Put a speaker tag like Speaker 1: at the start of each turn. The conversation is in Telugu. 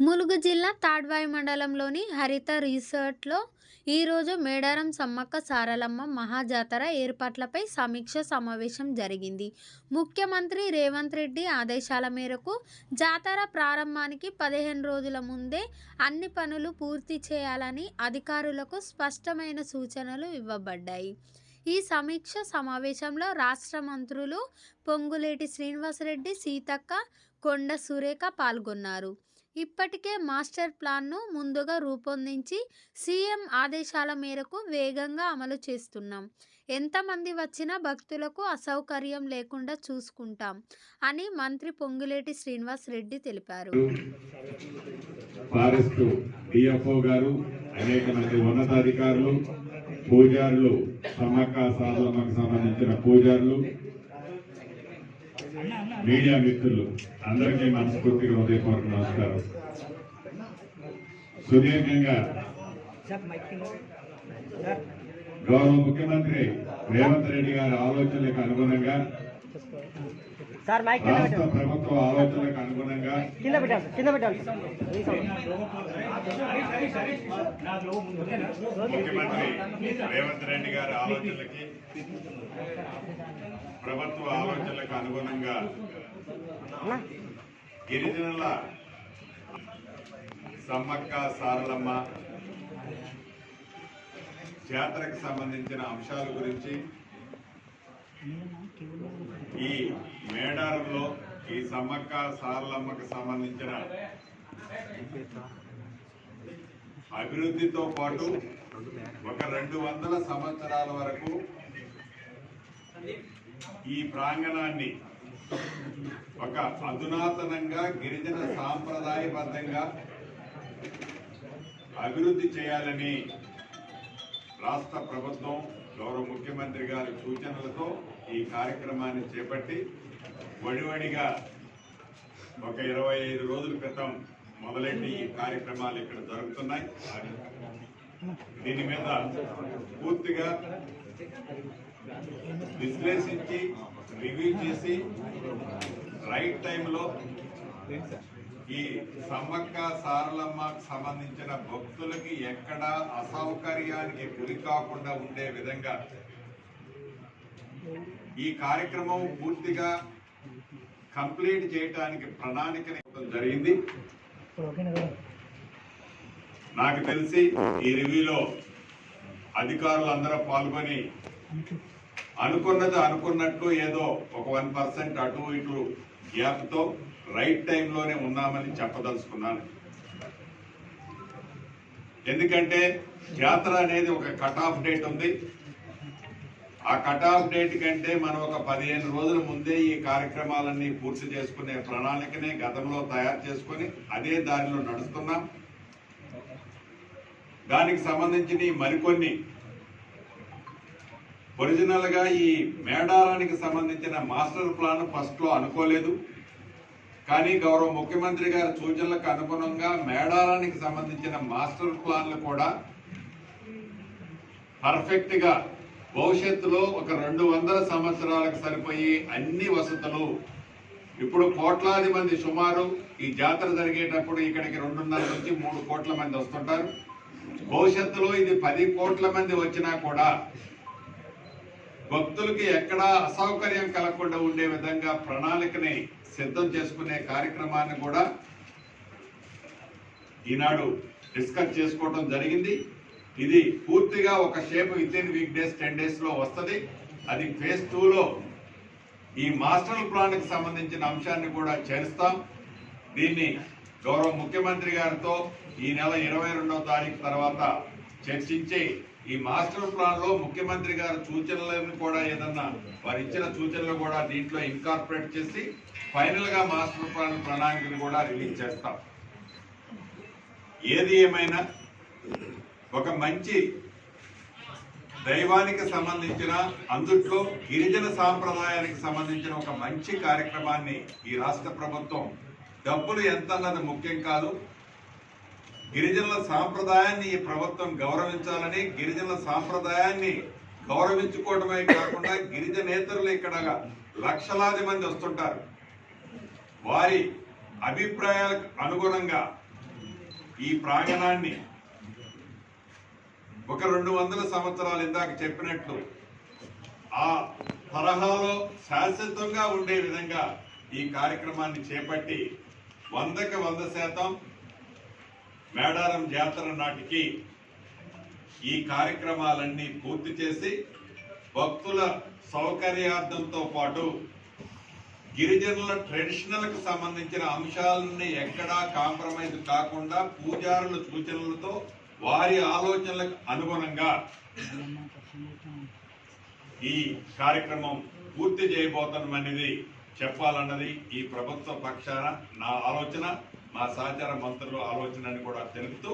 Speaker 1: ములుగు జిల్లా తాడ్వాయి మండలంలోని హరిత రిసార్ట్లో ఈరోజు మేడారం సమ్మక్క సారలమ్మ మహాజాతర ఏర్పాట్లపై సమీక్ష సమావేశం జరిగింది. ముఖ్యమంత్రి రేవంత్ రెడ్డి ఆదేశాల మేరకు జాతర ప్రారంభానికి పదిహేను రోజుల ముందే అన్ని పనులు పూర్తి చేయాలని అధికారులకు స్పష్టమైన సూచనలు ఇవ్వబడ్డాయి. ఈ సమీక్ష సమావేశంలో రాష్ట్ర మంత్రులు పొంగులేటి శ్రీనివాసరెడ్డి సీతక్క కొండ సురేఖ పాల్గొన్నారు. ఇప్పటికే మాస్టర్ ప్లాన్ను ముందుగా రూపొందించి సీఎం ఆదేశాల మేరకు వేగంగా అమలు చేస్తున్నాం. ఎంతమంది వచ్చినా భక్తులకు అసౌకర్యం లేకుండా చూసుకుంటాం అని మంత్రి పొంగులేటి శ్రీనివాస్ రెడ్డి తెలిపారు.
Speaker 2: గారు అనేక మంది ఉన్నతాధికారులు పూజారులు సమ్మక్క సాధనకు సంబంధించిన పూజారులు మీడియా మిత్రులు అందరికీ మనస్ఫూర్తిగా హృదయపూర్వక నమస్కారం. సుదీర్ఘంగా గౌరవ ముఖ్యమంత్రి రేవంత్ రెడ్డి గారి ఆలోచనలకు అనుగుణంగా రాష్ట్ర ప్రభుత్వ ఆలోచనలకు అనుగుణంగా ముఖ్యమంత్రి రేవంత్ రెడ్డి గారి ఆలోచనలకి ఆలోచనలకు అనుగుణంగా గిరిజనుల సమ్మక్క సారలమ్మ జాతరకు సంబంధించిన అంశాల గురించి ఈ మేడారంలో ఈ సమ్మక్క సారలమ్మకు సంబంధించిన అభివృద్ధితో పాటు ఒక రెండు వందల సంవత్సరాల వరకు ఈ ప్రాంగణాన్ని ఒక అధునాతనంగా గిరిజన సాంప్రదాయబద్ధంగా అభివృద్ధి చేయాలని రాష్ట్ర ప్రభుత్వం గౌరవ ముఖ్యమంత్రి గారి సూచనలతో ఈ కార్యక్రమాన్ని చేపట్టి వడివడిగా ఒక ఇరవై ఐదు రోజుల క్రితం మొదలెట్టి ఈ కార్యక్రమాలు ఇక్కడ జరుగుతున్నాయి. దీని మీద పూర్తిగా విశ్లేషించి రివ్యూ చేసి రైట్ టైంలో ఈ సమ్మక్క సారలమ్మకు సంబంధించిన భక్తులకి ఎక్కడ అసౌకర్యానికి గురి కాకుండా ఉండే విధంగా ఈ కార్యక్రమం పూర్తిగా కంప్లీట్ చేయడానికి ప్రణాళిక జరిగింది. నాకు తెలిసి ఈ రివ్యూలో అధికారులు అందరూ పాల్గొని అనుకున్నది అనుకున్నట్టు ఏదో ఒక వన్ పర్సెంట్ అటు ఇటు గ్యాప్తో రైట్ టైంలోనే ఉన్నామని చెప్పదలుచుకున్నాను. ఎందుకంటే జాతర అనేది ఒక కట్ ఆఫ్ డేట్ ఉంది. ఆ కట్ ఆఫ్ డేట్ కంటే మనం ఒక పదిహేను రోజుల ముందే ఈ కార్యక్రమాలన్నీ పూర్తి చేసుకునే ప్రణాళికని గతంలో తయారు చేసుకొని అదే దారిలో నడుస్తున్నాం. దానికి సంబంధించిన మరికొన్ని. ఒరిజినల్గా ఈ మేడారానికి సంబంధించిన మాస్టర్ ప్లాన్ ఫస్ట్లో అనుకోలేదు. కానీ గౌరవ ముఖ్యమంత్రి గారి సూచనలకు అనుగుణంగా మేడారానికి సంబంధించిన మాస్టర్ ప్లాన్లు కూడా పర్ఫెక్ట్గా భవిష్యత్తులో ఒక రెండు వందల సంవత్సరాలకు సరిపోయి అన్ని వసతులు. ఇప్పుడు కోట్లాది మంది సుమారు ఈ జాతర జరిగేటప్పుడు ఇక్కడికి రెండున్నర నుంచి మూడు కోట్ల మంది వస్తుంటారు. భవిష్యత్తులో ఇది పది కోట్ల మంది వచ్చినా కూడా భక్తులకి ఎక్కడా అసౌకర్యం కలగకుండా ఉండే విధంగా ప్రణాళికని సిద్ధం చేసుకునే కార్యక్రమాన్ని కూడా ఈనాడు డిస్కస్ చేసుకోవడం జరిగింది. ఇది పూర్తిగా ఒక shape within week days ten డేస్లో వస్తుంది. అది ఫేజ్ టూలో ఈ మాస్టర్ ప్లాన్కి సంబంధించిన అంశాన్ని కూడా చేరుస్తాం. దీన్ని గౌరవ ముఖ్యమంత్రి గారితో ఈ నెల ఇరవై రెండవ తారీఖు తర్వాత చర్చించి ఈ మాస్టర్ ప్లాన్లో ముఖ్యమంత్రి గారి సూచనలను కూడా ఏదన్నా వారు ఇచ్చిన సూచనలు కూడా దీంట్లో ఇన్కార్పొరేట్ చేసి ఫైనల్గా మాస్టర్ ప్లాన్ ప్రణాళికను కూడా రిలీజ్ చేస్తాం. ఏది ఏమైనా ఒక మంచి దైవానికి సంబంధించిన అందుట్లో గిరిజన సాంప్రదాయానికి సంబంధించిన ఒక మంచి కార్యక్రమాన్ని ఈ రాష్ట్ర ప్రభుత్వం డబ్బులు ఎంత అన్నది ముఖ్యం కాదు. గిరిజనుల సాంప్రదాయాన్ని ఈ ప్రభుత్వం గౌరవించాలని గిరిజనుల సాంప్రదాయాన్ని గౌరవించుకోవడమే కాకుండా గిరిజనేతరులు ఇక్కడ లక్షలాది మంది వస్తుంటారు. వారి అభిప్రాయాలకు అనుగుణంగా ఈ ప్రాంగణాన్ని ఒక రెండు వందల సంవత్సరాలు ఇందాక చెప్పినట్లు ఆ తరహాలో శాశ్వతంగా ఉండే విధంగా ఈ కార్యక్రమాన్ని చేపట్టి వందకి వంద శాతం మేడారం జాతర నాటికి ఈ కార్యక్రమాలన్నీ పూర్తి చేసి భక్తుల సౌకర్యార్థంతో పాటు గిరిజనుల ట్రెడిషనల్కి సంబంధించిన అంశాలని ఎక్కడా కాంప్రమైజ్ కాకుండా పూజారుల సూచనలతో వారి ఆలోచనలకు అనుగుణంగా ఈ కార్యక్రమం పూర్తి చేయబోతున్నామనేది చెప్పాలన్నది ఈ ప్రభుత్వ పక్షాన నా ఆలోచన మా సహచార మంత్రుల ఆలోచన అని కూడా తెలుపుతూ